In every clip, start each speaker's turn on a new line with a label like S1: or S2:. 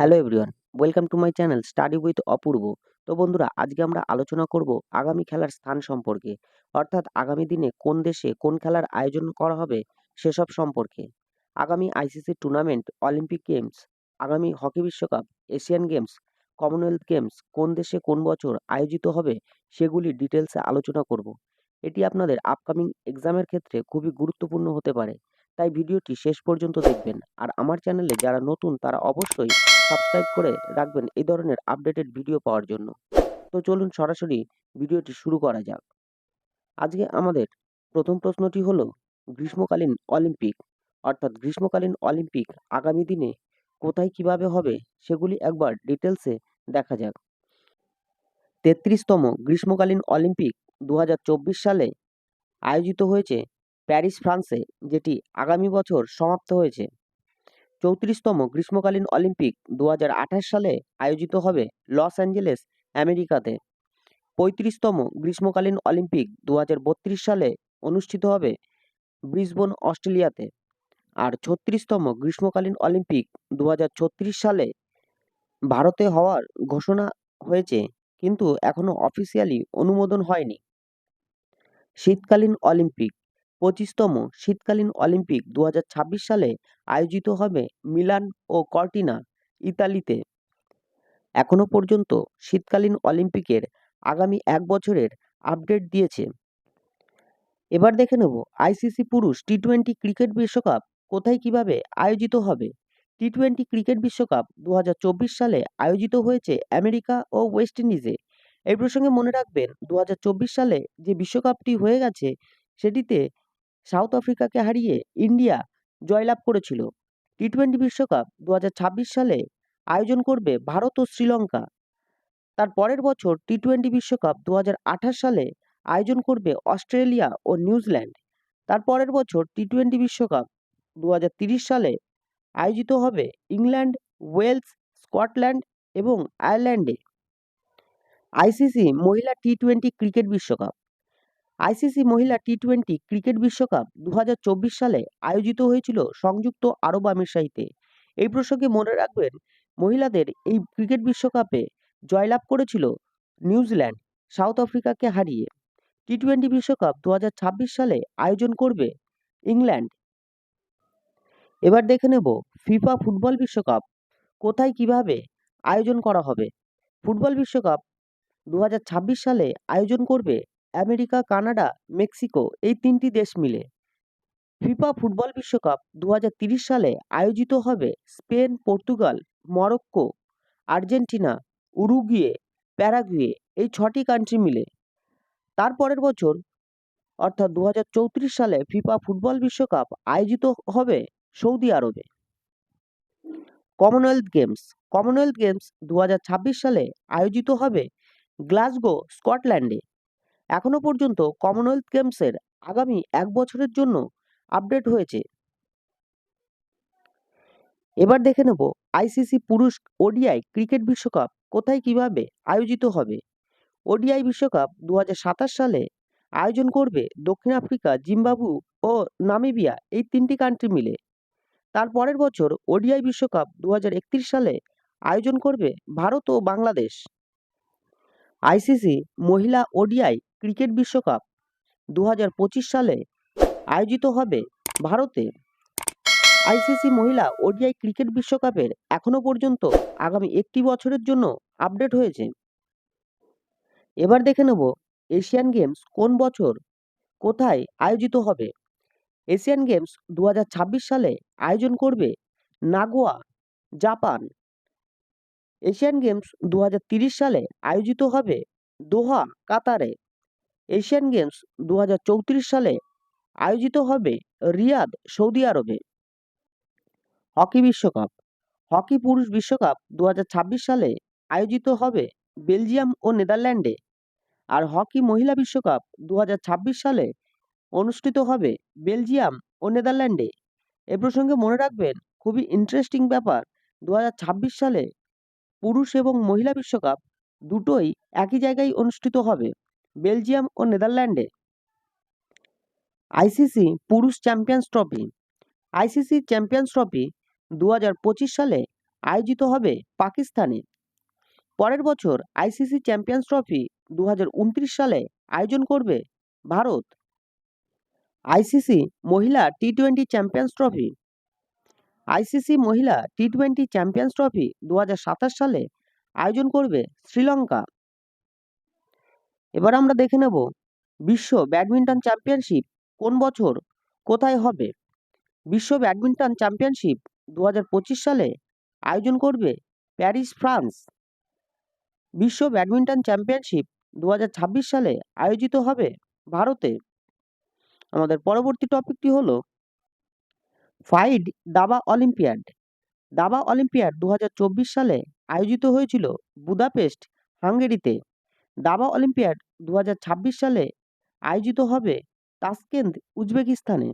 S1: Hello everyone welcome to my channel study with Apurba তো বন্ধুরা, আজকে আমরা আলোচনা করব আগামী খেলার স্থান সম্পর্কে, অর্থাৎ আগামী দিনে কোন দেশে কোন খেলার আয়োজন করা হবে সেসব সম্পর্কে। আগামী আইসিসি টুর্নামেন্ট অলিম্পিক গেমস আগামী হকি বিশ্বকাপ এশিয়ান গেমস কমনওয়েলথ গেমস কোন দেশে কোন বছর আয়োজিত হবে সেগুলি ডিটেলসে আলোচনা করব। এটি আপনাদের আপকামিং এক্সামের ক্ষেত্রে খুবই গুরুত্বপূর্ণ হতে পারে। তাই ভিডিওটি শেষ পর্যন্ত দেখবেন। আর আমার চ্যানেলে যারা নতুন, তারা অবশ্যই সাবস্ক্রাইব করে রাখবেন এই ধরনের আপডেটেড ভিডিও পাওয়ার জন্য। তো চলুন সরাসরি ভিডিওটি শুরু করা যাক। আজকে আমাদের প্রথম প্রশ্নটি হলো, গ্রীষ্মকালীন অলিম্পিক, অর্থাৎ গ্রীষ্মকালীন অলিম্পিক আগামী দিনে কোথায় কীভাবে হবে সেগুলি একবার ডিটেলসে দেখা যাক। তেত্রিশতম গ্রীষ্মকালীন অলিম্পিক দু হাজার চব্বিশ সালে আয়োজিত হয়েছে প্যারিস, ফ্রান্সে, যেটি আগামী বছর সমাপ্ত হয়েছে। চৌত্রিশতম গ্রীষ্মকালীন অলিম্পিক দু হাজার আঠাশ সালে আয়োজিত হবে লস অ্যাঞ্জেলেস, আমেরিকাতে। পঁয়ত্রিশতম গ্রীষ্মকালীন অলিম্পিক দু হাজার বত্রিশ সালে অনুষ্ঠিত হবে ব্রিসবন, অস্ট্রেলিয়াতে। আর ছত্রিশতম গ্রীষ্মকালীন অলিম্পিক দু হাজার ছত্রিশ সালে ভারতে হওয়ার ঘোষণা হয়েছে, কিন্তু এখনও অফিসিয়ালি অনুমোদন হয়নি। শীতকালীন অলিম্পিক পঁচিশতম শীতকালীন অলিম্পিক দু হাজার ছাব্বিশ সালে আয়োজিত হবে মিলান ও কর্টিনা, ইতালিতে। এখনও পর্যন্ত শীতকালীন অলিম্পিকের আগামী এক বছরের আপডেট দিয়েছে। এবার দেখে নেব আইসিসি পুরুষ টি টোয়েন্টি ক্রিকেট বিশ্বকাপ কোথায় কীভাবে আয়োজিত হবে। টি টোয়েন্টি ক্রিকেট বিশ্বকাপ দু হাজার চব্বিশ সালে আয়োজিত হয়েছে আমেরিকা ও ওয়েস্ট ইন্ডিজে। এই প্রসঙ্গে মনে রাখবেন দু হাজার চব্বিশ সালে যে বিশ্বকাপটি হয়ে গেছে, সেটিতে সাউথ আফ্রিকাকে হারিয়ে ইন্ডিয়া জয়লাভ করেছিল। টি টোয়েন্টি বিশ্বকাপ দু হাজার ছাব্বিশ সালে আয়োজন করবে ভারত ও শ্রীলঙ্কা। তার পরের বছর টি টোয়েন্টি বিশ্বকাপ দু হাজার আঠাশ সালে আয়োজন করবে অস্ট্রেলিয়া ও নিউজিল্যান্ড। তার পরের বছর টি টোয়েন্টি বিশ্বকাপ দু সালে আয়োজিত হবে ইংল্যান্ড, ওয়েলস, স্কটল্যান্ড এবং আয়ারল্যান্ডে। আইসিসি মহিলা টি টোয়েন্টি ক্রিকেট বিশ্বকাপ আইসিসি মহিলা টি টোয়েন্টি ক্রিকেট বিশ্বকাপ দু হাজার চব্বিশ সালে আয়োজিত হয়েছিল সংযুক্ত আরব আমিরশাহিতে এই প্রসঙ্গে মনে রাখবেন, মহিলাদের এই ক্রিকেট বিশ্বকাপে জয়লাভ করেছিল নিউজিল্যান্ড, সাউথ আফ্রিকাকে হারিয়ে। টি টোয়েন্টি বিশ্বকাপ দু হাজার ছাব্বিশ সালে আয়োজন করবে ইংল্যান্ড। এবার দেখে নেব ফিফা ফুটবল বিশ্বকাপ কোথায় কীভাবে আয়োজন করা হবে। ফুটবল বিশ্বকাপ দু হাজার ছাব্বিশ সালে আয়োজন করবে আমেরিকা, কানাডা, মেক্সিকো এই তিনটি দেশ মিলে। ফিফা ফুটবল বিশ্বকাপ দু সালে আয়োজিত হবে Spain, Portugal, Morocco, Argentina, Uruguay, Paraguay এই ছটি কান্ট্রি মিলে। তার পরের বছর, অর্থাৎ দু হাজার চৌত্রিশ সালে ফিফা ফুটবল বিশ্বকাপ আয়োজিত হবে সৌদি আরবে। কমনওয়েলথ গেমস কমনওয়েলথ গেমস দু হাজার ছাব্বিশ সালে আয়োজিত হবে গ্লাসগো, স্কটল্যান্ডে। এখনও পর্যন্ত কমনওয়েলথ গেমসের আগামী এক বছরের জন্য আপডেট হয়েছে। এবার দেখে নেব আইসিসি পুরুষ ওডিআই ক্রিকেট বিশ্বকাপ কোথায় কীভাবে আয়োজিত হবে। ওডিআই বিশ্বকাপ দু হাজার সাতাশ সালে আয়োজন করবে দক্ষিণ আফ্রিকা, জিম্বাবু ও নামিবিয়া এই তিনটি কান্ট্রি মিলে। তার পরের বছর ওডিআই বিশ্বকাপ দু হাজার একত্রিশ সালে আয়োজন করবে ভারত ও বাংলাদেশ। আইসিসি মহিলা ওডিআই ক্রিকেট বিশ্বকাপ দু হাজার পঁচিশ সালে আয়োজিত হবে ভারতে। আইসিসি মহিলা ওডিআই ক্রিকেট বিশ্বকাপের এখনও পর্যন্ত আগামী একটি বছরের জন্য আপডেট হয়েছে। এবার দেখে নেব এশিয়ান গেমস কোন বছর কোথায় আয়োজিত হবে। এশিয়ান গেমস দু হাজার ছাব্বিশ সালে আয়োজন করবে নাগোয়া, জাপান। এশিয়ান গেমস দু সালে আয়োজিত হবে দোহা, কাতারে। এশিয়ান গেমস দু হাজার চৌত্রিশ সালে আয়োজিত হবে রিয়াদ সৌদি আরবে। হকি বিশ্বকাপ, হকি পুরুষ বিশ্বকাপ দু হাজার ছাব্বিশ সালে আয়োজিত হবে বেলজিয়াম ও নেদারল্যান্ডে। আর হকি মহিলা বিশ্বকাপ দু হাজার ছাব্বিশ সালে অনুষ্ঠিত হবে বেলজিয়াম ও নেদারল্যান্ডে। এ প্রসঙ্গে মনে রাখবেন, খুবই ইন্টারেস্টিং ব্যাপার দু হাজার ছাব্বিশ সালে পুরুষ এবং মহিলা বিশ্বকাপ দুটোই একই জায়গায় অনুষ্ঠিত হবে। বেলজিয়াম ও নেদারল্যান্ডে। আইসিসি পুরুষ champions trophy. ICC champions trophy দু হাজার পঁচিশ সালে আয়োজিত হবে পাকিস্তানে। পরের বছর আইসিসি চ্যাম্পিয়ন্স ট্রফি দু হাজার উনত্রিশ সালে আয়োজন করবে ভারত। আইসিসি মহিলা T twenty champions trophy. ICC মহিলা টি টোয়েন্টি চ্যাম্পিয়ন্স ট্রফি দু হাজার সাতাশ সালে আয়োজন করবে শ্রীলঙ্কা। এবার আমরা দেখে নেব বিশ্ব ব্যাডমিন্টন চ্যাম্পিয়নশিপ কোন বছর কোথায় হবে? বিশ্ব ব্যাডমিন্টন চ্যাম্পিয়নশিপ দু হাজার পঁচিশ সালে আয়োজন করবে প্যারিস, ফ্রান্স। বিশ্ব ব্যাডমিন্টন চ্যাম্পিয়নশিপ দু হাজার ছাব্বিশ সালে আয়োজিত হবে ভারতে। আমাদের পরবর্তী টপিকটি হলো ফাইড দাবা অলিম্পিয়াড। দাবা অলিম্পিয়াড দু হাজার চব্বিশ সালে আয়োজিত হয়েছিল বুদাপেস্ট, হাঙ্গেরিতে। দাবা অলিম্পিয়াড দু হাজার ছাব্বিশ সালে আয়োজিত হবে তাসকেন্দ, উজবেকিস্তানে।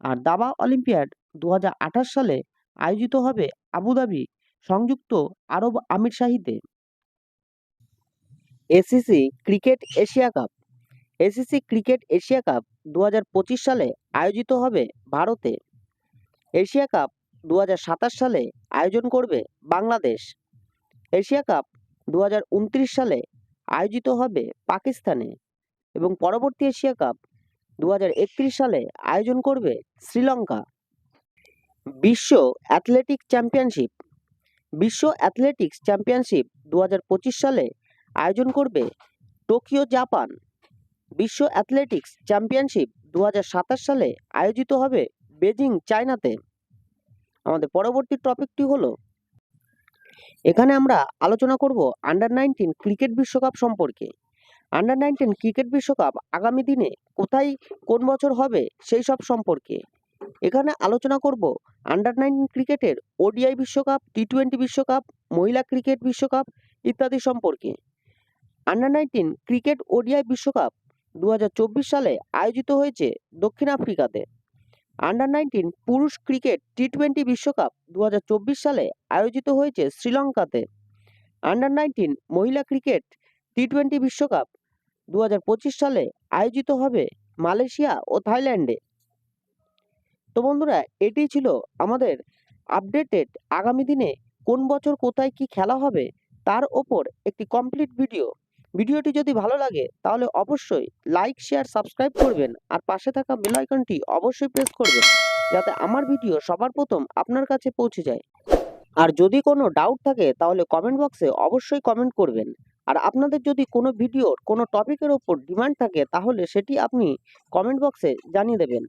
S1: আর দাবা অলিম্পিয়াড দু হাজার আঠাশ সালে আয়োজিত হবে আবুধাবি সংযুক্ত আরব আমিরশাহিতে ACC cricket Asia cup. ACC cricket Asia cup দু হাজার পঁচিশ সালে আয়োজিত হবে ভারতে। এশিয়া কাপ দু হাজার সাতাশ সালে আয়োজন করবে বাংলাদেশ। এশিয়া কাপ দু হাজার উনত্রিশ সালে আয়োজিত হবে পাকিস্তানে এবং পরবর্তী এশিয়া কাপ দু হাজার একত্রিশ সালে আয়োজন করবে শ্রীলঙ্কা। বিশ্ব অ্যাথলেটিক চ্যাম্পিয়নশিপ, বিশ্ব অ্যাথলেটিক্স চ্যাম্পিয়নশিপ দু হাজার পঁচিশ সালে আয়োজন করবে টোকিও, জাপান। বিশ্ব অ্যাথলেটিক্স চ্যাম্পিয়নশিপ দু হাজার সাতাশ সালে আয়োজিত হবে বেজিং, চায়নাতে। আমাদের পরবর্তী টপিকটি হলো এখানে আমরা আলোচনা করব আন্ডার নাইনটিন ক্রিকেট বিশ্বকাপ সম্পর্কে। আন্ডার নাইনটিন ক্রিকেট বিশ্বকাপ আগামী দিনে কোথায় কোন বছর হবে সেই সব সম্পর্কে। এখানে আলোচনা করব আন্ডার নাইনটিন ক্রিকেটের ওডিআই বিশ্বকাপ টি টোয়েন্টি বিশ্বকাপ, মহিলা ক্রিকেট বিশ্বকাপ ইত্যাদি সম্পর্কে। আন্ডার নাইনটিন ক্রিকেট ওডিআই বিশ্বকাপ দু হাজার চব্বিশ সালে আয়োজিত হয়েছে দক্ষিণ আফ্রিকাতে। আন্ডার নাইনটিন পুরুষ ক্রিকেট টি টোয়েন্টি বিশ্বকাপ দু হাজার চব্বিশ সালে আয়োজিত হয়েছে শ্রীলঙ্কাতে। আন্ডার নাইনটিন মহিলা ক্রিকেট টি টোয়েন্টি বিশ্বকাপ দু হাজার পঁচিশ সালে আয়োজিত হবে মালয়েশিয়া ও থাইল্যান্ডে। তো বন্ধুরা এটি ছিল আমাদের আপডেটেড আগামী দিনে কোন বছর কোথায় কি খেলা হবে, তার ওপর একটি কমপ্লিট ভিডিও ভিডিওটি যদি ভালো লাগে, তাহলে অবশ্যই লাইক শেয়ার সাবস্ক্রাইব করবেন আর পাশে থাকা বেল আইকনটি অবশ্যই প্রেস করবেন, যাতে আমার ভিডিও সবার প্রথম আপনার কাছে পৌঁছে যায়। আর যদি কোনো ডাউট থাকে, তাহলে কমেন্ট বক্সে অবশ্যই কমেন্ট করবেন। আর আপনাদের যদি কোনো ভিডিওর, কোনো টপিকের ওপর ডিমান্ড থাকে, তাহলে সেটি আপনি কমেন্ট বক্সে জানিয়ে দেবেন।